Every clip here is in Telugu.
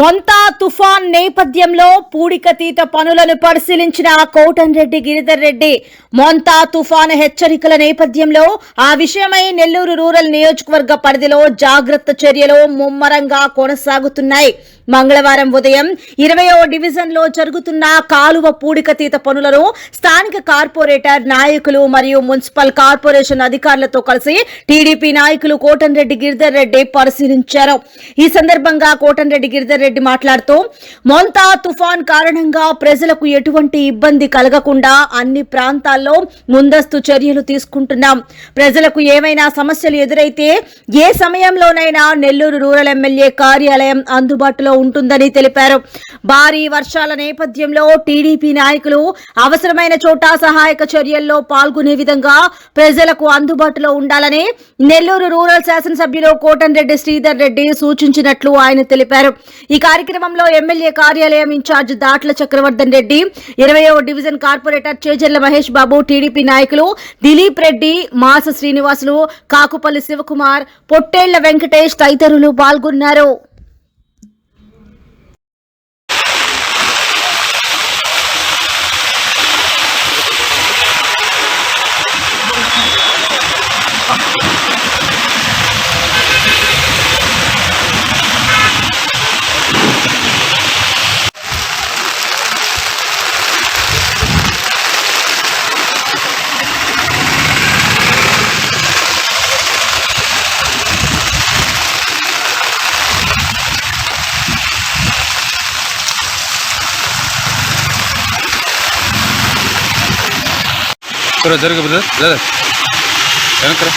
మొంతా తుఫాన్ నేపథ్యంలో పూడికతీత పనులను పరిశీలించిన కోటంరెడ్డి గిరిధర్ రెడ్డి మొంతా తుఫాన్ హెచ్చరికల నేపథ్యంలో ఆ విషయమై నెల్లూరు రూరల్ నియోజకవర్గ పరిధిలో జాగ్రత్త చర్యలు ముమ్మరంగా కొనసాగుతున్నాయి. మంగళవారం ఉదయం ఇరవయో డివిజన్లో జరుగుతున్న కాలువ పూడికతీత పనులను స్థానిక కార్పొరేటర్ నాయకులు మరియు మున్సిపల్ కార్పొరేషన్ అధికారులతో కలిసి టీడీపీ నాయకులు కోటంరెడ్డి గిరిధర్ రెడ్డి పరిశీలించారు. ఈ సందర్భంగా కోటంరెడ్డి గిరిధర్ రెడ్డి మాట్లాడుతూ మొంతా తుఫాన్ కారణంగా ప్రజలకు ఎటువంటి ఇబ్బంది కలగకుండా అన్ని ప్రాంతాల్లో ముందస్తు చర్యలు తీసుకుంటున్నాం. ప్రజలకు ఏమైనా సమస్యలు ఎదురైతే ఏ సమయంలోనైనా నెల్లూరు రూరల్ ఎమ్మెల్యే కార్యాలయం అందుబాటులో ఉంటుందని తెలిపారు. భారీ వర్షాల నేపథ్యంలో టీడీపీ నాయకులు అవసరమైన చోట సహాయక చర్యల్లో పాల్గొనే విధంగా ప్రజలకు అందుబాటులో ఉండాలని నెల్లూరు రూరల్ శాసనసభ్యులు కోటన్రెడ్డి శ్రీధర్ రెడ్డి సూచించినట్లు ఆయన తెలిపారు. ఈ కార్యక్రమంలో ఎమ్మెల్యే కార్యాలయం ఇన్ఛార్జ్ దాట్ల చక్రవర్ధన్ రెడ్డి ఇరవయో division corporator Chejarla Mahesh Babu TDP నాయకులు దిలీప్ రెడ్డి మాస శ్రీనివాసులు కాకుపల్లి శివకుమార్ పొట్టేళ్ళ వెంకటేష్ తదితరులు పాల్గొన్నారు. జరుగు జరుగు బ్రదర్. లేదా వెనకరా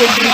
good